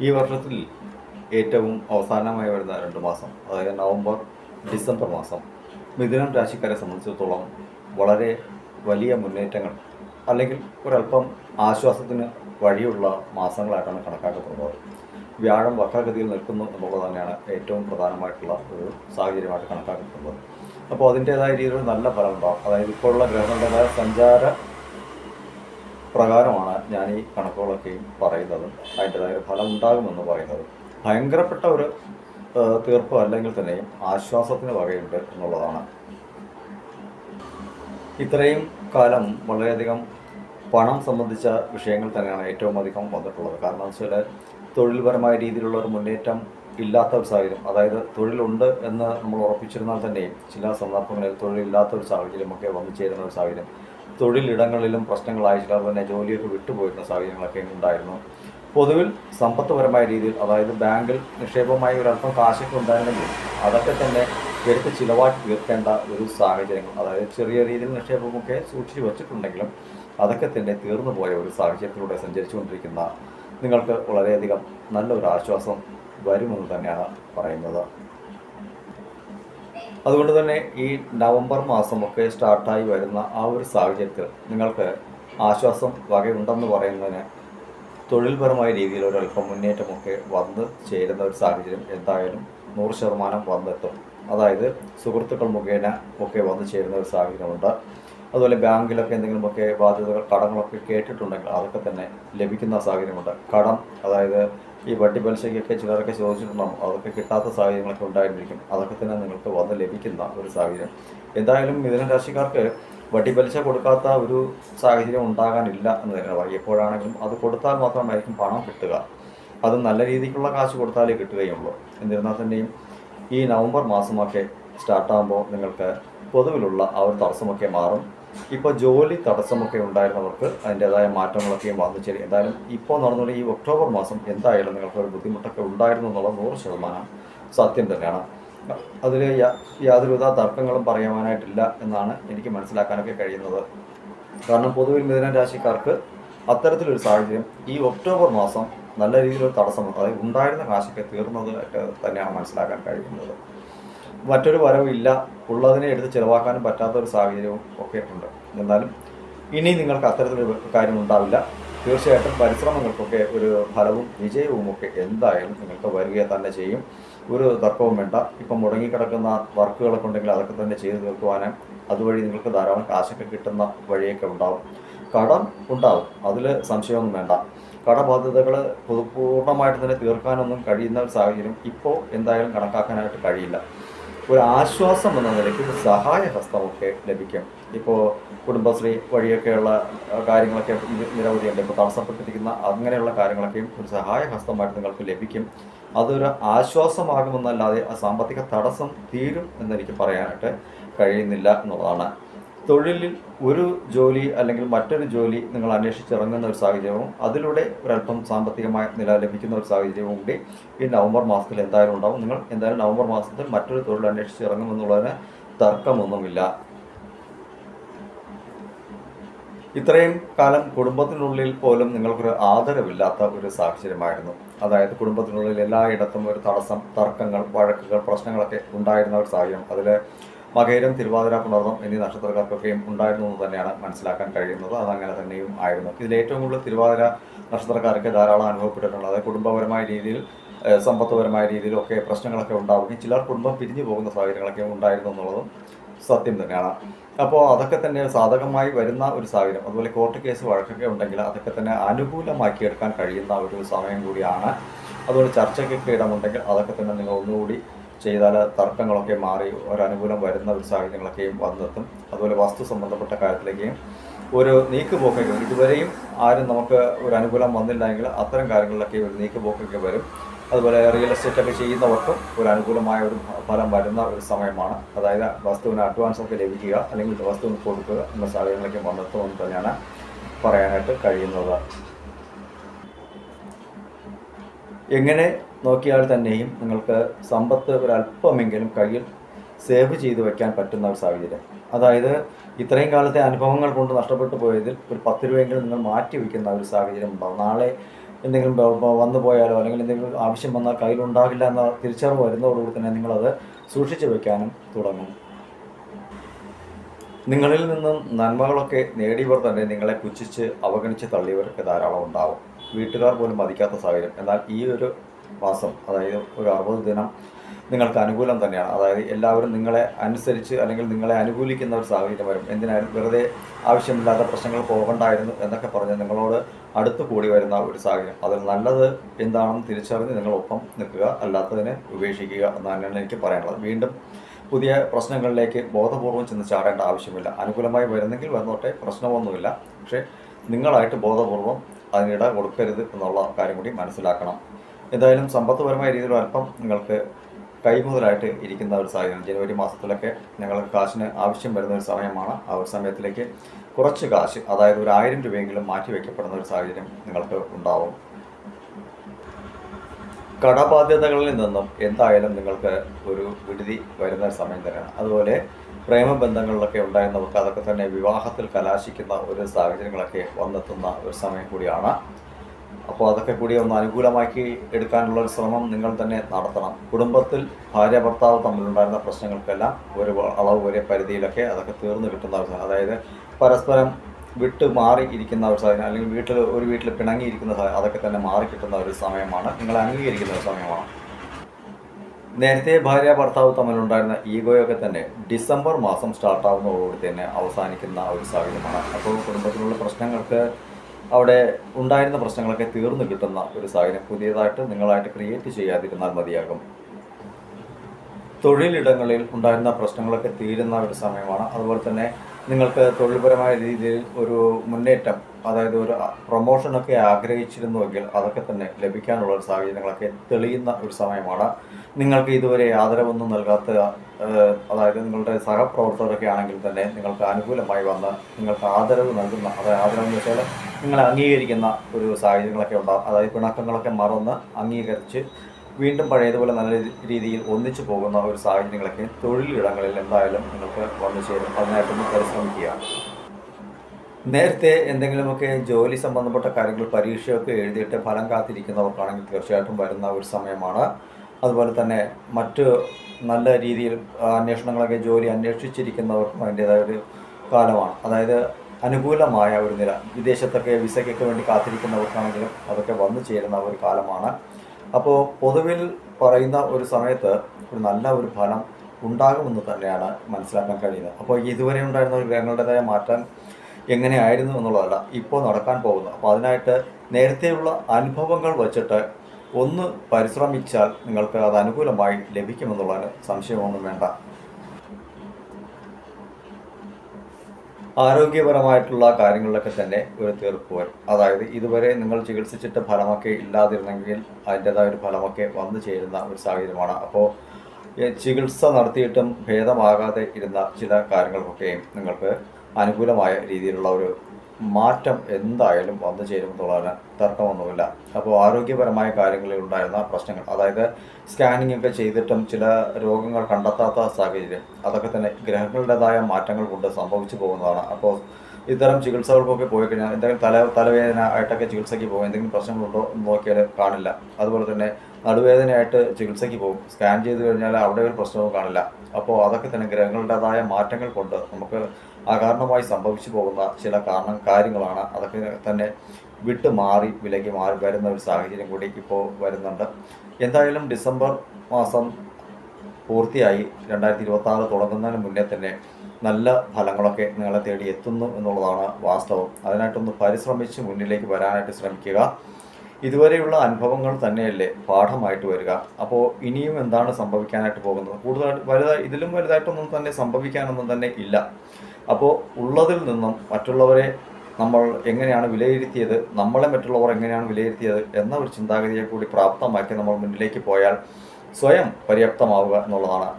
ഈ വർഷത്തിൽ ഏറ്റവും അവസാനമായി വരുന്ന രണ്ട് മാസം അതായത് നവംബർ ഡിസംബർ മാസം മിഥുനം രാശിക്കാരെ സംബന്ധിച്ചിടത്തോളം വളരെ വലിയ മുന്നേറ്റങ്ങൾ അല്ലെങ്കിൽ ഒരല്പം ആശ്വാസത്തിന് വഴിയുള്ള മാസങ്ങളായിട്ടാണ് കണക്കാക്കപ്പെടുന്നത്. വ്യാഴം വക്രഗതിയിൽ നിൽക്കുന്നു എന്നുള്ളത് തന്നെയാണ് ഏറ്റവും പ്രധാനമായിട്ടുള്ള ഒരു സാഹചര്യമായിട്ട് കണക്കാക്കപ്പെടുന്നത്. അപ്പോൾ അതിന്റേതായ രീതിയിൽ നല്ല ഫലം ഉണ്ടാകും അതായത് ഇപ്പോഴുള്ള ഗ്രഹങ്ങളുടേതായ സഞ്ചാര പ്രകാരമാണ് ഞാൻ ഈ കണക്കുകളൊക്കെയും പറയുന്നത് അതിന്റെതായ ഫലം ഉണ്ടാകുമെന്ന് പറയുന്നത് ഭയങ്കരപ്പെട്ട ഒരു തീർപ്പ് അല്ലെങ്കിൽ തന്നെയും ആശ്വാസത്തിന് വകയുണ്ട് എന്നുള്ളതാണ്. ഇത്രയും കാലം വളരെയധികം പണം സംബന്ധിച്ച വിഷയങ്ങൾ തന്നെയാണ് ഏറ്റവും അധികം വന്നിട്ടുള്ളത്. കാരണം വെച്ചാൽ തൊഴിൽപരമായ രീതിയിലുള്ള ഒരു മുന്നേറ്റം ഇല്ലാത്ത ഒരു സാഹചര്യം. അതായത് തൊഴിലുണ്ട് എന്ന് നമ്മൾ ഉറപ്പിച്ചിരുന്നാൽ തന്നെയും ചില സന്ദർഭങ്ങളിൽ തൊഴിലില്ലാത്ത ഒരു സാഹചര്യമൊക്കെ വന്നു ചേരുന്ന ഒരു സാഹചര്യം. തൊഴിലിടങ്ങളിലും പ്രശ്നങ്ങളായി ചിലർ തന്നെ ജോലിയൊക്കെ വിട്ടുപോയിരുന്ന സാഹചര്യങ്ങളൊക്കെ ഉണ്ടായിരുന്നു. പൊതുവിൽ സമ്പത്തുപരമായ രീതിയിൽ അതായത് ബാങ്കിൽ നിക്ഷേപമായി ഒരല്പം കാശൊക്കെ ഉണ്ടായിരുന്നെങ്കിൽ അതൊക്കെ തന്നെ എടുത്ത് ചിലവാക്കി തീർക്കേണ്ട ഒരു സാഹചര്യങ്ങൾ അതായത് ചെറിയ രീതിയിൽ നിക്ഷേപമൊക്കെ സൂക്ഷിച്ചു വച്ചിട്ടുണ്ടെങ്കിലും അതൊക്കെ തന്നെ തീർന്നു പോയ ഒരു സാഹചര്യത്തിലൂടെ സഞ്ചരിച്ചുകൊണ്ടിരിക്കുന്ന നിങ്ങൾക്ക് വളരെയധികം നല്ലൊരു ആശ്വാസം വരുമെന്ന് തന്നെയാണ് പറയുന്നത്. അതുകൊണ്ട് തന്നെ ഈ നവംബർ മാസമൊക്കെ സ്റ്റാർട്ടായി വരുന്ന ആ ഒരു സാഹചര്യത്തിൽ നിങ്ങൾക്ക് ആശ്വാസം വകയുണ്ടെന്ന് പറയുന്നതിന് തൊഴിൽപരമായ രീതിയിൽ ഒരല്പം മുന്നേറ്റമൊക്കെ വന്ന് ചേരുന്ന ഒരു സാഹചര്യം എന്തായാലും നൂറ് ശതമാനം വന്നെത്തും. അതായത് സുഹൃത്തുക്കൾ മുഖേന ഒക്കെ വന്നു ചേരുന്ന ഒരു സാഹചര്യമുണ്ട്. അതുപോലെ ബാങ്കിലൊക്കെ എന്തെങ്കിലുമൊക്കെ ബാധ്യതകൾ കടങ്ങളൊക്കെ കേട്ടിട്ടുണ്ടെങ്കിൽ അതൊക്കെ തന്നെ ലഭിക്കുന്ന സാഹചര്യമുണ്ട്. കടം അതായത് ഈ വട്ടി പലിശയ്ക്കൊക്കെ ചിലരൊക്കെ ചോദിച്ചിട്ടുണ്ടാകും അതൊക്കെ കിട്ടാത്ത സാഹചര്യങ്ങളൊക്കെ ഉണ്ടായിരിക്കും. അതൊക്കെ തന്നെ നിങ്ങൾക്ക് വന്ന് ലഭിക്കുന്ന ഒരു സാഹചര്യം. എന്തായാലും മിഥുന രാശിക്കാർക്ക് വട്ടി പലിശ കൊടുക്കാത്ത ഒരു സാഹചര്യം ഉണ്ടാകാനില്ല എന്ന് തന്നെ പറയും എപ്പോഴാണെങ്കിലും അത് കൊടുത്താൽ മാത്രമായിരിക്കും പണം കിട്ടുക. അത് നല്ല രീതിക്കുള്ള കാശ് കൊടുത്താലേ കിട്ടുകയുള്ളൂ. എന്നിരുന്നാൽ തന്നെയും ഈ നവംബർ മാസമൊക്കെ സ്റ്റാർട്ടാകുമ്പോൾ നിങ്ങൾക്ക് പൊതുവിലുള്ള ആ ഒരു തടസ്സമൊക്കെ മാറും. ഇപ്പോൾ ജോലി തടസ്സമൊക്കെ ഉണ്ടായിരുന്നവർക്ക് അതിന്റെതായ മാറ്റങ്ങളൊക്കെയും വന്നു ചേരും എന്തായാലും ഇപ്പോൾ നടന്നുള്ള ഈ ഒക്ടോബർ മാസം എന്തായാലും നിങ്ങൾക്ക് ഒരു ബുദ്ധിമുട്ടൊക്കെ ഉണ്ടായിരുന്നു എന്നുള്ള നൂറ് ശതമാനം സത്യം തന്നെയാണ്. അതിൽ യാതൊരുവിധ തർക്കങ്ങളും പറയാനായിട്ടില്ല എന്നാണ് എനിക്ക് മനസ്സിലാക്കാനൊക്കെ കഴിയുന്നത്. കാരണം പൊതുവിൽ മിഥുന രാശിക്കാർക്ക് അത്തരത്തിലൊരു സാഹചര്യം ഈ ഒക്ടോബർ മാസം നല്ല രീതിയിലൊരു തടസ്സം അതായത് ഉണ്ടായിരുന്ന കാശൊക്കെ തീർന്നത് തന്നെയാണ് മനസ്സിലാക്കാൻ കഴിയുന്നത്. മറ്റൊരു വരവില്ല ഉള്ളതിനെ എടുത്ത് ചിലവാക്കാനും പറ്റാത്ത ഒരു സാഹചര്യവും ഒക്കെ ഉണ്ട്. എന്നാലും ഇനി നിങ്ങൾക്ക് അത്തരത്തിലൊരു കാര്യം ഉണ്ടാവില്ല. തീർച്ചയായിട്ടും പരിശ്രമങ്ങൾക്കൊക്കെ ഒരു ഫലവും വിജയവും ഒക്കെ എന്തായാലും നിങ്ങൾക്ക് വരിക തന്നെ ചെയ്യും. ഒരു തർക്കവും വേണ്ട. ഇപ്പം മുടങ്ങിക്കിടക്കുന്ന വർക്കുകളൊക്കെ ഉണ്ടെങ്കിൽ അതൊക്കെ തന്നെ ചെയ്തു തീർക്കുവാനും അതുവഴി നിങ്ങൾക്ക് ധാരാളം കാശൊക്കെ കിട്ടുന്ന വഴിയൊക്കെ ഉണ്ടാവും. കടം ഉണ്ടാവും. അതിൽ സംശയമൊന്നും വേണ്ട. കടബാധ്യതകൾ പൂർണമായിട്ട് തന്നെ തീർക്കാനൊന്നും കഴിയുന്ന ഒരു സാഹചര്യം ഇപ്പോൾ എന്തായാലും കണക്കാക്കാനായിട്ട് കഴിയില്ല. ഒരു ആശ്വാസം എന്ന നിലയ്ക്ക് ഒരു സഹായ ഹസ്തമൊക്കെ ലഭിക്കും. ഇപ്പോൾ കുടുംബശ്രീ വഴിയൊക്കെയുള്ള കാര്യങ്ങളൊക്കെ നിരവധിയുണ്ട്. ഇപ്പോൾ തടസ്സപ്പെട്ടിരിക്കുന്ന അങ്ങനെയുള്ള കാര്യങ്ങളൊക്കെയും ഒരു സഹായ ഹസ്തമായിട്ട് നിങ്ങൾക്ക് ലഭിക്കും. അതൊരു ആശ്വാസമാകുമെന്നല്ലാതെ ആ സാമ്പത്തിക തടസ്സം തീരും എന്നെനിക്ക് പറയാനായിട്ട് കഴിയുന്നില്ല എന്നുള്ളതാണ്. തൊഴിലിൽ ഒരു ജോലി അല്ലെങ്കിൽ മറ്റൊരു ജോലി നിങ്ങൾ അന്വേഷിച്ചിറങ്ങുന്ന ഒരു സാഹചര്യവും അതിലൂടെ ഒരല്പം സാമ്പത്തികമായ നില ലഭിക്കുന്ന ഒരു സാഹചര്യവും കൂടി ഈ നവംബർ മാസത്തിൽ എന്തായാലും ഉണ്ടാവും. നിങ്ങൾ എന്തായാലും നവംബർ മാസത്തിൽ മറ്റൊരു തൊഴിൽ അന്വേഷിച്ച് ഇറങ്ങുമെന്നുള്ളതിന് തർക്കമൊന്നുമില്ല. ഇത്രയും കാലം കുടുംബത്തിനുള്ളിൽ പോലും നിങ്ങൾക്കൊരു ആദരവില്ലാത്ത ഒരു സാഹചര്യമായിരുന്നു. അതായത് കുടുംബത്തിനുള്ളിൽ എല്ലായിടത്തും ഒരു തടസ്സം തർക്കങ്ങൾ വഴക്കുകൾ പ്രശ്നങ്ങളൊക്കെ ഉണ്ടായിരുന്ന ഒരു സാഹചര്യം. അതിൽ മകയിരം തിരുവാതിര പുണർന്നം എന്നീ നക്ഷത്രക്കാർക്കൊക്കെയും ഉണ്ടായിരുന്നു എന്ന് തന്നെയാണ് മനസ്സിലാക്കാൻ കഴിയുന്നത്. അതങ്ങനെ തന്നെയും ആയിരുന്നു. ഇതിൽ ഏറ്റവും കൂടുതൽ തിരുവാതിര നക്ഷത്രക്കാർക്ക് ധാരാളം അനുഭവപ്പെട്ടിട്ടുള്ളത് കുടുംബപരമായ രീതിയിൽ സമ്പത്തുപരമായ രീതിയിലൊക്കെ പ്രശ്നങ്ങളൊക്കെ ഉണ്ടാവുകയും ചിലർ കുടുംബം പിരിഞ്ഞു പോകുന്ന സാഹചര്യങ്ങളൊക്കെ ഉണ്ടായിരുന്നു എന്നുള്ളതും സത്യം തന്നെയാണ്. അപ്പോൾ അതൊക്കെ തന്നെ സാധകമായി വരുന്ന ഒരു സാഹചര്യം. അതുപോലെ കോർട്ട് കേസ് വഴക്കൊക്കെ ഉണ്ടെങ്കിൽ അതൊക്കെ തന്നെ അനുകൂലമാക്കിയെടുക്കാൻ കഴിയുന്ന ഒരു സമയം കൂടിയാണ്. അതുപോലെ ചർച്ചയ്ക്കൊക്കെ ഇടമുണ്ടെങ്കിൽ അതൊക്കെ തന്നെ നിങ്ങൾ ഒന്നുകൂടി ചെയ്താൽ തർക്കങ്ങളൊക്കെ മാറി ഒരനുകൂലം വരുന്ന ഒരു സാഹചര്യങ്ങളൊക്കെയും വന്നെത്തും. അതുപോലെ വസ്തു സംബന്ധപ്പെട്ട കാര്യത്തിലേക്കും ഒരു നീക്കുപോക്കൊക്കെ ഇതുവരെയും ആരും നമുക്ക് ഒരു അനുകൂലം വന്നില്ലെങ്കിൽ അത്തരം കാര്യങ്ങളിലൊക്കെ ഒരു നീക്കുപോക്കൊക്കെ വരും. അതുപോലെ റിയൽ എസ്റ്റേറ്റ് ഒക്കെ ചെയ്യുന്നവർക്കും ഒരു അനുകൂലമായ ഒരു ഫലം വരുന്ന ഒരു സമയമാണ്. അതായത് വസ്തുവിന് അഡ്വാൻസ് ഒക്കെ ലഭിക്കുക അല്ലെങ്കിൽ വസ്തുവിന് കൊടുക്കുക എന്ന സാഹചര്യങ്ങളൊക്കെ വന്നെത്തുമെന്ന് തന്നെയാണ് പറയാനായിട്ട് കഴിയുന്നത്. എങ്ങനെ നോക്കിയാൽ തന്നെയും നിങ്ങൾക്ക് സമ്പത്ത് ഒരല്പമെങ്കിലും കയ്യിൽ സേവ് ചെയ്ത് വെക്കാൻ പറ്റുന്ന ഒരു സാഹചര്യം. അതായത് ഇത്രയും കാലത്തെ അനുഭവങ്ങൾ കൊണ്ട് നഷ്ടപ്പെട്ടു പോയതിൽ ഒരു പത്ത് രൂപയെങ്കിലും നിങ്ങൾ മാറ്റി വയ്ക്കുന്ന ഒരു സാഹചര്യം ഉണ്ടാവും. നാളെ എന്തെങ്കിലും വന്നു പോയാലോ അല്ലെങ്കിൽ എന്തെങ്കിലും ആവശ്യം വന്നാൽ കയ്യിലുണ്ടാകില്ല എന്ന തിരിച്ചറിവ് വരുന്നതോടുകൂടി തന്നെ നിങ്ങളത് സൂക്ഷിച്ചു വയ്ക്കാനും തുടങ്ങും. നിങ്ങളിൽ നിന്നും നന്മകളൊക്കെ നേടിയവർ തന്നെ നിങ്ങളെ പുച്ഛിച്ച് അവഗണിച്ച് തള്ളിയവർക്ക് ധാരാളം ഉണ്ടാവും. വീട്ടുകാർ പോലും മതിക്കാത്ത സാഹചര്യം. എന്നാൽ ഈ ഒരു മാസം അതായത് ഒരു അറുപത് ദിനം നിങ്ങൾക്ക് അനുകൂലം തന്നെയാണ്. അതായത് എല്ലാവരും നിങ്ങളെ അനുസരിച്ച് അല്ലെങ്കിൽ നിങ്ങളെ അനുകൂലിക്കുന്ന ഒരു സാഹചര്യം വരും. എന്തിനായാലും വെറുതെ ആവശ്യമില്ലാത്ത പ്രശ്നങ്ങൾ പോകണ്ടായിരുന്നു എന്നൊക്കെ പറഞ്ഞ് നിങ്ങളോട് അടുത്ത് കൂടി വരുന്ന ഒരു സാഹചര്യം. അതിൽ നല്ലത് എന്താണെന്ന് തിരിച്ചറിഞ്ഞ് നിങ്ങളൊപ്പം നിൽക്കുക അല്ലാത്തതിനെ ഉപേക്ഷിക്കുക എന്ന് തന്നെയാണ് എനിക്ക് പറയാനുള്ളത്. വീണ്ടും പുതിയ പ്രശ്നങ്ങളിലേക്ക് ബോധപൂർവം ചെന്ന് ചാടേണ്ട ആവശ്യമില്ല. അനുകൂലമായി വരുന്നെങ്കിൽ വന്നോട്ടെ പ്രശ്നമൊന്നുമില്ല. പക്ഷേ നിങ്ങളായിട്ട് ബോധപൂർവം അതിനിട കൊടുക്കരുത് എന്നുള്ള കാര്യം കൂടി മനസ്സിലാക്കണം. എന്തായാലും സമ്പത്തുപരമായ രീതിയിൽ അല്പം നിങ്ങൾക്ക് കൈമുതലായിട്ട് ഇരിക്കുന്ന ഒരു സാഹചര്യം. ജനുവരി മാസത്തിലൊക്കെ ഞങ്ങൾക്ക് കാശിന് ആവശ്യം വരുന്ന ഒരു സമയമാണ്. ആ ഒരു സമയത്തിലേക്ക് കുറച്ച് കാശ് അതായത് ഒരു ആയിരം രൂപയെങ്കിലും മാറ്റി വയ്ക്കപ്പെടുന്ന ഒരു സാഹചര്യം നിങ്ങൾക്ക് ഉണ്ടാവും. കടബാധ്യതകളിൽ നിന്നും എന്തായാലും നിങ്ങൾക്ക് ഒരു വിടുതി വരുന്ന സമയം തന്നെയാണ്. അതുപോലെ പ്രേമബന്ധങ്ങളിലൊക്കെ ഉണ്ടായിരുന്നവർക്ക് അതൊക്കെ തന്നെ വിവാഹത്തിൽ കലാശിക്കുന്ന ഒരു സാഹചര്യങ്ങളൊക്കെ വന്നെത്തുന്ന ഒരു സമയം കൂടിയാണ്. അപ്പോൾ അതൊക്കെ കൂടി ഒന്ന് അനുകൂലമാക്കി എടുക്കാനുള്ള ഒരു ശ്രമം നിങ്ങൾ തന്നെ നടത്തണം. കുടുംബത്തിൽ ഭാര്യ ഭർത്താവ് തമ്മിലുണ്ടായിരുന്ന പ്രശ്നങ്ങൾക്കെല്ലാം ഒരു അളവ് വരെ പരിധിയിലൊക്കെ അതൊക്കെ തീർന്നു കിട്ടുന്ന ഒരു അതായത് പരസ്പരം വിട്ട് മാറി ഇരിക്കുന്ന ഒരു സാധനം അല്ലെങ്കിൽ വീട്ടിൽ ഒരു വീട്ടിൽ പിണങ്ങിയിരിക്കുന്ന സാധനം അതൊക്കെ തന്നെ മാറി കിട്ടുന്ന ഒരു സമയമാണ്. നിങ്ങൾ അംഗീകരിക്കുന്ന ഒരു സമയമാണ്. നേരത്തെ ഭാര്യ ഭർത്താവ് തമ്മിലുണ്ടായിരുന്ന ഈഗോയൊക്കെ തന്നെ ഡിസംബർ മാസം സ്റ്റാർട്ടാവുന്നതോടുകൂടി തന്നെ അവസാനിക്കുന്ന ഒരു സാഹചര്യമാണ്. അപ്പോൾ കുടുംബത്തിലുള്ള പ്രശ്നങ്ങൾക്ക് അവിടെ ഉണ്ടായിരുന്ന പ്രശ്നങ്ങളൊക്കെ തീർന്നു കിട്ടുന്ന ഒരു സാഹചര്യം. പുതിയതായിട്ട് നിങ്ങളായിട്ട് ക്രിയേറ്റ് ചെയ്യാതിരുന്നാൽ മതിയാകും. തൊഴിലിടങ്ങളിൽ ഉണ്ടായിരുന്ന പ്രശ്നങ്ങളൊക്കെ തീരുന്ന ഒരു സമയമാണ്. അതുപോലെ തന്നെ നിങ്ങൾക്ക് തൊഴിൽപരമായ രീതിയിൽ ഒരു മുന്നേറ്റം അതായത് ഒരു പ്രൊമോഷനൊക്കെ ആഗ്രഹിച്ചിരുന്നുവെങ്കിൽ അതൊക്കെ തന്നെ ലഭിക്കാനുള്ള ഒരു സാഹചര്യങ്ങളൊക്കെ തെളിയുന്ന ഒരു സമയമാണ്. നിങ്ങൾക്ക് ഇതുവരെ ആദരവൊന്നും നൽകാത്ത അതായത് നിങ്ങളുടെ സഹപ്രവർത്തകരൊക്കെ ആണെങ്കിൽ തന്നെ നിങ്ങൾക്ക് അനുകൂലമായി വന്ന് നിങ്ങൾക്ക് ആദരവ് നൽകുന്ന അതായത് ആദരവ് എന്ന് വെച്ചാൽ നിങ്ങളെ അംഗീകരിക്കുന്ന ഒരു സാഹചര്യങ്ങളൊക്കെ ഉണ്ടാകും അതായത് പിണക്കങ്ങളൊക്കെ മറന്ന് അംഗീകരിച്ച് വീണ്ടും പഴയതുപോലെ നല്ല രീതിയിൽ ഒന്നിച്ചു പോകുന്ന ഒരു സാഹചര്യങ്ങളൊക്കെ തൊഴിലിടങ്ങളിൽ എന്തായാലും നിങ്ങൾക്ക് വന്നു ചേരും. അതിനായിട്ടൊന്ന് പരിശ്രമിക്കുക. നേരത്തെ എന്തെങ്കിലുമൊക്കെ ജോലി സംബന്ധപ്പെട്ട കാര്യങ്ങൾ പരീക്ഷയൊക്കെ എഴുതിയിട്ട് ഫലം കാത്തിരിക്കുന്നവർക്കാണെങ്കിൽ തീർച്ചയായിട്ടും വരുന്ന ഒരു സമയമാണ്. അതുപോലെ തന്നെ മറ്റ് നല്ല രീതിയിൽ അന്വേഷണങ്ങളൊക്കെ ജോലി അന്വേഷിച്ചിരിക്കുന്നവർക്കും അതിന്റേതായ ഒരു കാലമാണ്. അതായത് അനുകൂലമായ ഒരു നില. വിദേശത്തൊക്കെ വിസയ്ക്കൊക്കെ വേണ്ടി കാത്തിരിക്കുന്നവർക്കാണെങ്കിലും അതൊക്കെ വന്നു ചേരുന്ന ഒരു കാലമാണ്. അപ്പോൾ പൊതുവിൽ പറയുന്ന ഒരു സമയത്ത് ഒരു നല്ല ഒരു ഫലം ഉണ്ടാകുമെന്ന് തന്നെയാണ് മനസ്സിലാക്കാൻ കഴിയുന്നത്. അപ്പോൾ ഇതുവരെ ഉണ്ടായിരുന്ന ഒരു ഗ്രഹങ്ങളുടേതായ മാറ്റം എങ്ങനെയായിരുന്നു എന്നുള്ളതല്ല ഇപ്പോൾ നടക്കാൻ പോകുന്നത്. അപ്പോൾ അതിനായിട്ട് നേരത്തെയുള്ള അനുഭവങ്ങൾ വച്ചിട്ട് ഒന്ന് പരിശ്രമിച്ചാൽ നിങ്ങൾക്ക് അത് അനുകൂലമായി ലഭിക്കുമെന്നുള്ളതിന് സംശയമൊന്നും വേണ്ട. ആരോഗ്യപരമായിട്ടുള്ള കാര്യങ്ങളിലൊക്കെ തന്നെ ഒരു തീർപ്പ് വരും. അതായത് ഇതുവരെ നിങ്ങൾ ചികിത്സിച്ചിട്ട് ഫലമൊക്കെ ഇല്ലാതിരുന്നെങ്കിൽ അതിന്റെതായ ഒരു ഫലമൊക്കെ വന്നു ചേരുന്ന ഒരു സാഹചര്യമാണ്. അപ്പോൾ ചികിത്സ നടത്തിയിട്ടും ഭേദമാകാതെ ഇരുന്ന ചില കാര്യങ്ങൾക്കൊക്കെയും നിങ്ങൾക്ക് അനുകൂലമായ രീതിയിലുള്ള ഒരു മാറ്റം എന്തായാലും വന്നു ചേരുമെന്നുള്ളതിന് തർക്കമൊന്നുമില്ല. അപ്പോൾ ആരോഗ്യപരമായ കാര്യങ്ങളിൽ ഉണ്ടായിരുന്ന പ്രശ്നങ്ങൾ അതായത് സ്കാനിംഗ് ഒക്കെ ചെയ്തിട്ടും ചില രോഗങ്ങൾ കണ്ടെത്താത്ത സാഹചര്യം അതൊക്കെ തന്നെ ഗ്രഹങ്ങളുടേതായ മാറ്റങ്ങൾ കൊണ്ട് സംഭവിച്ചു പോകുന്നതാണ്. അപ്പോൾ ഇത്തരം ചികിത്സകൾക്കൊക്കെ പോയി കഴിഞ്ഞാൽ എന്തെങ്കിലും തല തലവേദന ആയിട്ടൊക്കെ ചികിത്സയ്ക്ക് പോകും എന്തെങ്കിലും പ്രശ്നങ്ങളുണ്ടോ എന്ന് നോക്കിയാൽ കാണില്ല. അതുപോലെ തന്നെ നടുവേദനയായിട്ട് ചികിത്സയ്ക്ക് പോകും സ്കാൻ ചെയ്ത് കഴിഞ്ഞാൽ അവിടെ ഒരു പ്രശ്നവും കാണില്ല. അപ്പോൾ അതൊക്കെ തന്നെ ഗ്രഹങ്ങളുടേതായ മാറ്റങ്ങൾ കൊണ്ട് നമുക്ക് അകാരണമായി സംഭവിച്ചു പോകുന്ന ചില കാരണം കാര്യങ്ങളാണ് അതൊക്കെ തന്നെ വിട്ട് മാറി വിലകി മാറി വരുന്ന ഒരു സാഹചര്യം കൂടി ഇപ്പോൾ വരുന്നുണ്ട്. എന്തായാലും ഡിസംബർ മാസം പൂർത്തിയായി രണ്ടായിരത്തി ഇരുപത്തി ആറ് തുടങ്ങുന്നതിന് മുന്നേ തന്നെ നല്ല ഫലങ്ങളൊക്കെ നിങ്ങളെ തേടി എത്തുന്നു എന്നുള്ളതാണ് വാസ്തവം. അതിനായിട്ടൊന്ന് പരിശ്രമിച്ച് മുന്നിലേക്ക് വരാനായിട്ട് ശ്രമിക്കുക. ഇതുവരെയുള്ള അനുഭവങ്ങൾ തന്നെയല്ലേ പാഠമായിട്ട് വരിക. അപ്പോൾ ഇനിയും എന്താണ് സംഭവിക്കാനായിട്ട് പോകുന്നത്? കൂടുതലായിട്ട് വലുതായി ഇതിലും വലുതായിട്ടൊന്നും തന്നെ സംഭവിക്കാനൊന്നും തന്നെ ഇല്ല. അപ്പോൾ ഉള്ളതിൽ നിന്നും മറ്റുള്ളവരെ നമ്മൾ എങ്ങനെയാണ് വിലയിരുത്തിയത് നമ്മളെ മറ്റുള്ളവർ എങ്ങനെയാണ് വിലയിരുത്തിയത് എന്ന ഒരു ചിന്താഗതിയെ കൂടി പ്രാപ്തമാക്കി നമ്മൾ മുന്നിലേക്ക് പോയാൽ സ്വയം പര്യാപ്തമാവുക എന്നുള്ളതാണ്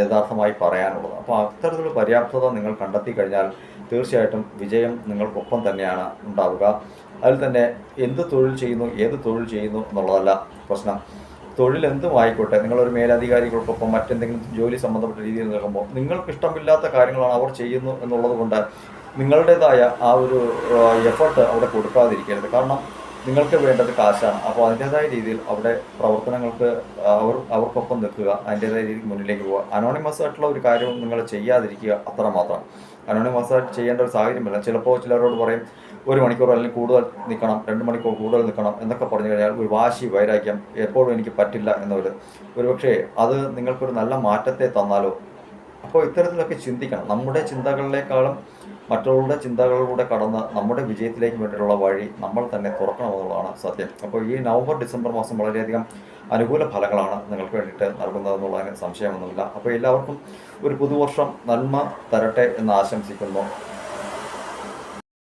യഥാർത്ഥമായി പറയാനുള്ളത്. അപ്പോൾ അത്തരത്തിലുള്ള പര്യാപ്തത നിങ്ങൾ കണ്ടെത്തി കഴിഞ്ഞാൽ തീർച്ചയായിട്ടും വിജയം നിങ്ങൾക്കൊപ്പം തന്നെയാണ് ഉണ്ടാവുക. അതിൽ തന്നെ എന്ത് തൊഴിൽ ചെയ്യുന്നു ഏത് തൊഴിൽ ചെയ്യുന്നു എന്നുള്ളതല്ല പ്രശ്നം. തൊഴിൽ എന്തും ആയിക്കോട്ടെ നിങ്ങളൊരു മേലധികാരികൾക്കൊപ്പം മറ്റെന്തെങ്കിലും ജോലി സംബന്ധപ്പെട്ട രീതിയിൽ നിൽക്കുമ്പോൾ നിങ്ങൾക്ക് ഇഷ്ടമില്ലാത്ത കാര്യങ്ങളാണ് അവർ ചെയ്യുന്നു എന്നുള്ളത് കൊണ്ട് നിങ്ങളുടേതായ ആ ഒരു എഫേർട്ട് അവിടെ കൊടുക്കാതിരിക്കരുത്. കാരണം നിങ്ങൾക്ക് വേണ്ടത് കാശാണ്. അപ്പോൾ അതിന്റെതായ രീതിയിൽ അവിടെ പ്രവർത്തനങ്ങൾക്ക് അവർ അവർക്കൊപ്പം നിൽക്കുക അതിന്റെതായ രീതിയിൽ മുന്നിലേക്ക് പോവുക. അനോണിമസ് ആയിട്ടുള്ള ഒരു കാര്യവും നിങ്ങൾ ചെയ്യാതിരിക്കുക അത്ര മാത്രം അനോണിമസ് ആയിട്ട് ചെയ്യേണ്ട ഒരു സാഹചര്യമില്ല. ചിലപ്പോൾ ചിലരോട് പറയും ഒരു മണിക്കൂർ അല്ലെങ്കിൽ കൂടുതൽ നിൽക്കണം രണ്ട് മണിക്കൂർ കൂടുതൽ നിൽക്കണം എന്നൊക്കെ പറഞ്ഞു കഴിഞ്ഞാൽ ഒരു വാശി വൈരാഗ്യം എപ്പോഴും എനിക്ക് പറ്റില്ല എന്നൊരു ഒരുപക്ഷേ അത് നിങ്ങൾക്കൊരു നല്ല മാറ്റത്തെ തന്നാലോ അപ്പോൾ ഇത്തരത്തിലൊക്കെ ചിന്തിക്കണം. നമ്മുടെ ചിന്തകളിലേക്കാളും മറ്റുള്ളവരുടെ ചിന്തകളിലൂടെ കടന്ന് നമ്മുടെ വിജയത്തിലേക്ക് വേണ്ടിയിട്ടുള്ള വഴി നമ്മൾ തന്നെ തുറക്കണമെന്നുള്ളതാണ് സത്യം. അപ്പോൾ ഈ നവംബർ ഡിസംബർ മാസം വളരെയധികം അനുകൂല ഫലങ്ങളാണ് നിങ്ങൾക്ക് വേണ്ടിയിട്ട് നൽകുന്നതെന്നുള്ളതിന് സംശയമൊന്നുമില്ല. അപ്പോൾ എല്ലാവർക്കും ഒരു പുതുവർഷം നന്മ തരട്ടെ എന്ന് ആശംസിക്കുന്നു.